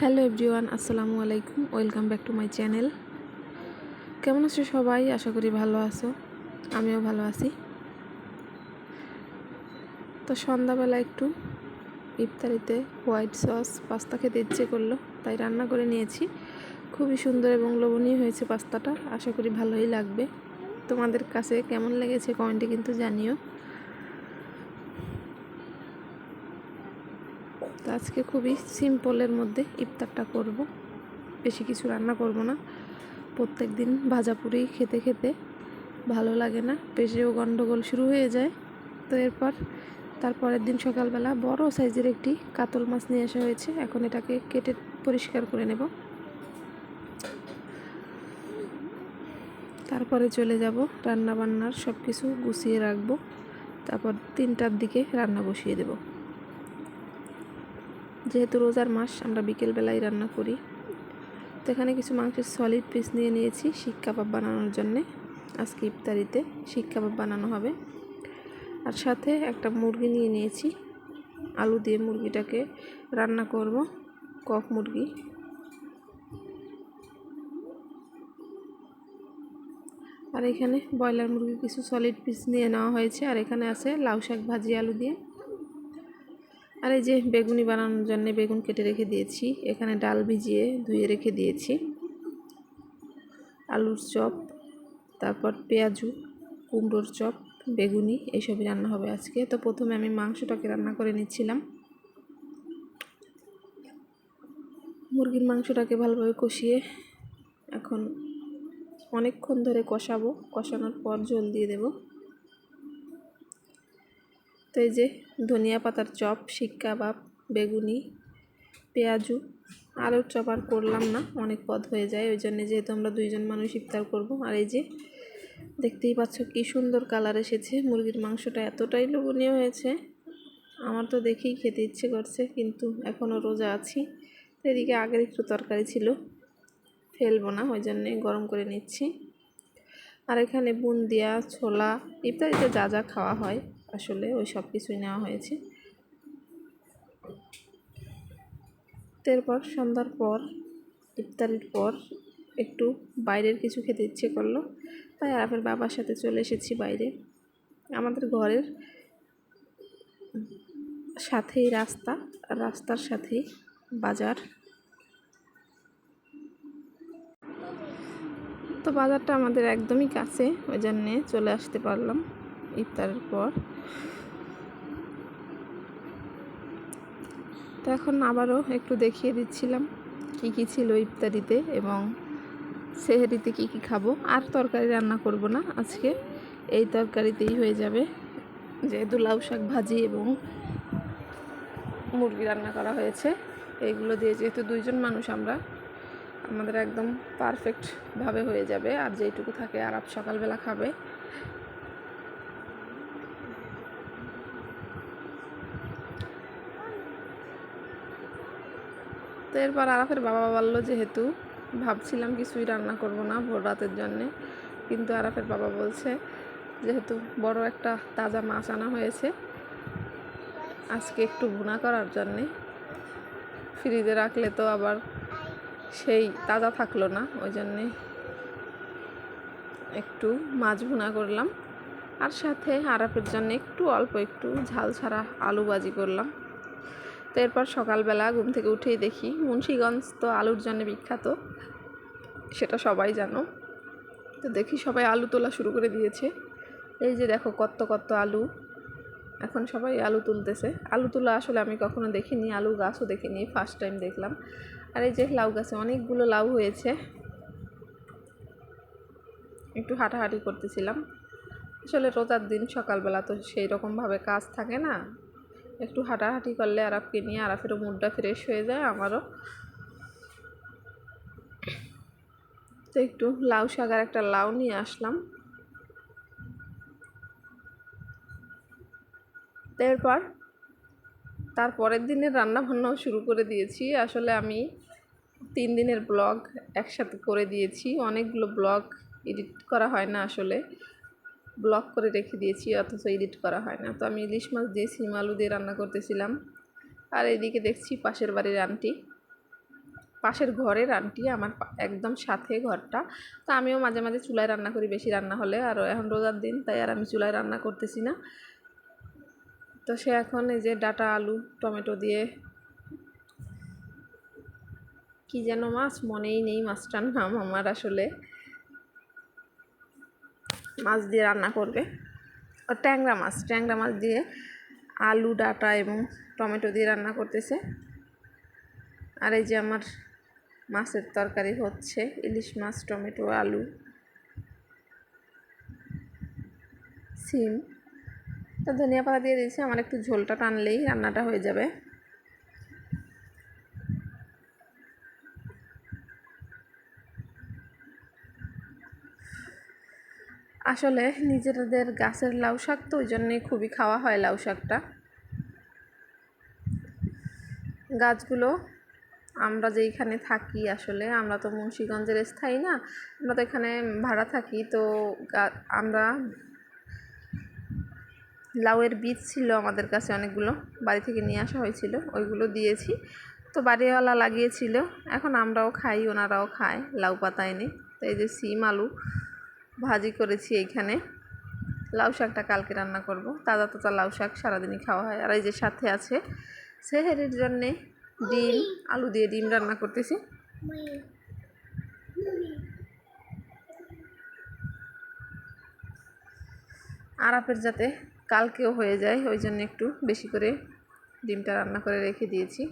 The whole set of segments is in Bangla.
হ্যালো এভরিওয়ান, আসসালামু আলাইকুম। Welcome back to my channel. কেমন আছো সবাই? আশা করি ভালো আছো। আমিও ভালো আছি। তো সন্ধ্যাবেলা একটু ইফতারিতে হোয়াইট সস, পাস্তা খেতে ইচ্ছে করল, তাই রান্না করে নিয়েছি। খুবই সুন্দর এবং লোভনীয় হয়েছে পাস্তাটা। আশা করি ভালোই লাগবে। তোমাদের কাছে কেমন লেগেছে কমেন্টে কিন্তু জানিও। তো আজকে খুবই সিম্পলের মধ্যে ইফতারটা করব। বেশি কিছু রান্না করব না। প্রত্যেক দিন ভাজাপুরি খেতে খেতে ভালো লাগে না। পেটেও গন্ডগোল শুরু হয়ে যায়। তো এরপর তারপরের দিন সকালবেলা বড় সাইজের একটি কাতল মাছ নিয়ে আসা হয়েছে। এখন এটাকে কেটে পরিষ্কার করে নেব। তারপরে চলে যাব রান্না বান্নার সব কিছু গুছিয়ে রাখব। তারপর তিনটার দিকে রান্না বসিয়ে দেবো। যেহেতু রোজার মাস, আমরা বিকেলবেলায় রান্না করি। তো এখানে কিছু মাংসের সলিড পিস নিয়ে নিয়েছি শিক কাবাব বানানোর জন্যে। আজকে ইফতারিতে শিক কাবাব বানানো হবে। আর সাথে একটা মুরগি নিয়ে নিয়েছি। আলু দিয়ে মুরগিটাকে রান্না করব, কক মুরগি। আর এখানে ব্রয়লার মুরগি কিছু সলিড পিস নিয়ে নেওয়া হয়েছে। আর এখানে আছে লাউ শাক ভাজি আলু দিয়ে। আর এই যে বেগুনি বানানোর জন্য বেগুন কেটে রেখে দিয়েছি। এখানে ডাল ভিজিয়ে ধুয়ে রেখে দিয়েছি। আলুর চপ, তারপর পেঁয়াজু, কুমড়োর চপ, বেগুনি এইসবই রান্না হবে আজকে। তো প্রথমে আমি মাংসটাকে রান্না করে নিচ্ছিলাম। মুরগির মাংসটাকে ভালোভাবে কষিয়ে এখন অনেকক্ষণ ধরে কষাবো। কষানোর পর জল দিয়ে দেবো। তো এই যে ধনিয়া পাতার চপ শিক কাবাব বেগুনি, পেঁয়াজু, আলুর চপ আর করলাম না, অনেক পদ হয়ে যায়, ওই জন্যে যেহেতু আমরা দুইজন মানুষ ইফতার করব। আর এই যে দেখতেই পাচ্ছ কি সুন্দর কালার এসেছে, মুরগির মাংসটা এতটাই লোভনীয় হয়েছে। আমার তো দেখেই খেতে ইচ্ছে করছে, কিন্তু এখনও রোজা আছি এদিকে আগের একটু তরকারি ছিল, ফেলব না, ওই জন্যে গরম করে নিচ্ছি। আর এখানে বুন্দিয়া, ছোলা, ইত্যাদিতে যা যা খাওয়া হয়। আসলে ওই সব কিছুই নেওয়া হয়েছে। এরপর সন্ধ্যার পর, ইফতারির পর একটু বাইরের কিছু খেতে ইচ্ছে করল। তাই আরাফের বাবার সাথে চলে এসেছি বাইরে। আমাদের ঘরের সাথেই রাস্তা, রাস্তার সাথেই বাজার। তো বাজারটা আমাদের একদমই কাছে, ওই জন্যে চলে আসতে পারলাম। ইফতারের পর। তো এখন আবারও একটু দেখিয়ে দিচ্ছিলাম কি কি ছিল ইফতারিতে এবং সেহেরিতে কি কি খাব। আর তরকারি রান্না করব না আজকে। এই তরকারিতেই হয়ে যাবে যেহেতু লাউ শাক ভাজি এবং মুরগি রান্না করা হয়েছে। এইগুলো দিয়ে যেহেতু দুইজন মানুষ আমরা, আমাদের একদম পারফেক্টভাবে হয়ে যাবে। আর যেইটুকু থাকে আর আপ সকালবেলা খাবে। তো এরপর আরাফের বাবা বলল, যেহেতু ভাবছিলাম কিছুই রান্না করব না ভোর রাতের জন্যে, কিন্তু আরাফের বাবা বলছে, যেহেতু বড় একটা তাজা মাছ আনা হয়েছে, আজকে একটু ভুনা করার জন্যে, ফ্রিজে রাখলে তো আবার সেই তাজা থাকল না, ওই জন্যে একটু মাছ ভুনা করলাম। আর সাথে আরাফের জন্য একটু অল্প একটু ঝাল ছাড়া আলু ভাজি করলাম। তো এরপর সকালবেলা ঘুম থেকে উঠেই দেখি মুন্সীগঞ্জ তো আলুর জন্য বিখ্যাত, সেটা সবাই জানো। তো দেখি সবাই আলু তোলা শুরু করে দিয়েছে। এই যে দেখো কত কত আলু, এখন সবাই আলু তুলতেছে। আলু তোলা আসলে আমি কখনো দেখিনি, আলু গাছও দেখিনি ফার্স্ট টাইম দেখলাম। আর এই যে লাউ গাছে অনেকগুলো লাউ হয়েছে। একটু হাঁটাহাঁটি করতেছিলাম। আসলে রোজার দিন সকালবেলা তো সেই রকমভাবে কাজ থাকে না। একটু হাঁটাহাঁটি করলে আরাফকে নিয়ে আরাফেরও মুডটা ফ্রেশ হয়ে যায়, আমারও। তো একটু লাউ শাক আর একটা লাউ নিয়ে আসলাম। এরপর তার পরের দিনের রান্না বান্নাও শুরু করে দিয়েছি। আসলে আমি তিন দিনের ব্লগ একসাথে করে দিয়েছি। অনেকগুলো ব্লগ এডিট করা হয় না আসলে। ব্লক করে রেখে দিয়েছি, অথচ এডিট করা হয় না। তো আমি ইলিশ মাছ দিয়ে সিম আলু দিয়ে রান্না করতেছিলাম। আর এদিকে দেখছি পাশের বাড়ির আন্টি। পাশের ঘরের আন্টি আমার একদম সাথে ঘরটা। তো আমিও মাঝে মাঝে চুলায় রান্না করি বেশি রান্না হলে। আর এখন রোজার দিন, তাই আর আমি চুলায় রান্না করতেছি না। তো সে এখন এই যে ডাটা, আলু, টমেটো দিয়ে কি যেন মাছ, মনেই নেই মাছটার নাম আমার আসলে। মাছ দিয়ে রান্না করবে। ট্যাংরা মাছ ট্যাংরা মাছ দিয়ে আলু, ডাটা এবং টমেটো দিয়ে রান্না করতেছে। আর এই যে আমার মাছের তরকারি হচ্ছে, ইলিশ মাছ, টমেটো, আলু, সিম। তো ধনিয়া পাতা দিয়ে দিয়েছি, আমার একটু ঝোলটা টানলেই রান্নাটা হয়ে যাবে। আসলে নিজেদের গাছের লাউ শাক তো ওই জন্যে খুবই খাওয়া হয় লাউ শাকটা। গাছগুলো আমরা যেইখানে থাকি আসলে, আমরা তো মুন্সীগঞ্জের স্থায়ী না, আমরা তো এখানে ভাড়া থাকি, তো আমরা লাউয়ের বীজ ছিল আমাদের কাছে অনেকগুলো, বাড়ি থেকে নিয়ে আসা হয়েছিল, ওইগুলো দিয়েছি। তো বাড়িওয়ালা লাগিয়েছিল, এখন আমরাও খাই, ওনারাও খায়, লাউ পাতা এনে। তো এই যে সিম, আলু ভাজি করেছি এইখানে। লাউ শাকটা কালকে রান্না করব। তাজা তাজা লাউ শাক সারাদিনই খাওয়া হয়। আর এই যে সাথে আছে সেহেরির জন্যে ডিম, আলু দিয়ে ডিম রান্না করতেছি। আরাপের যাতে কালকেও হয়ে যায়, ওই জন্য একটু বেশি করে ডিমটা রান্না করে রেখে দিয়েছি।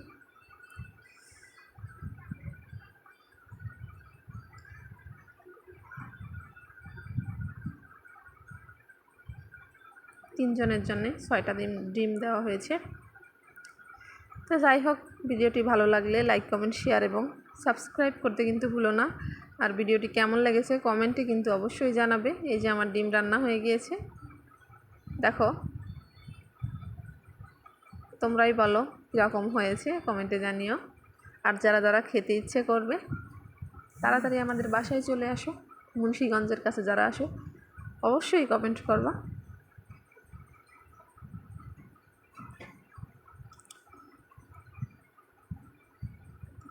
তিনজনের জন্যে ছয়টা ডিম ডিম দেওয়া হয়েছে। তো যাই হোক, ভিডিওটি ভালো লাগলে লাইক, কমেন্ট, শেয়ার এবং সাবস্ক্রাইব করতে কিন্তু ভুলো না। আর ভিডিওটি কেমন লেগেছে কমেন্টে কিন্তু অবশ্যই জানাবে। এই যে আমার ডিম রান্না হয়ে গিয়েছে। দেখো, তোমরাই বলো কীরকম হয়েছে, কমেন্টে জানিও। আর যারা যারা খেতে ইচ্ছে করবে, তাড়াতাড়ি আমাদের বাসায় চলে আসো। মুন্সীগঞ্জের কাছে যারা আসো, অবশ্যই কমেন্ট করবা।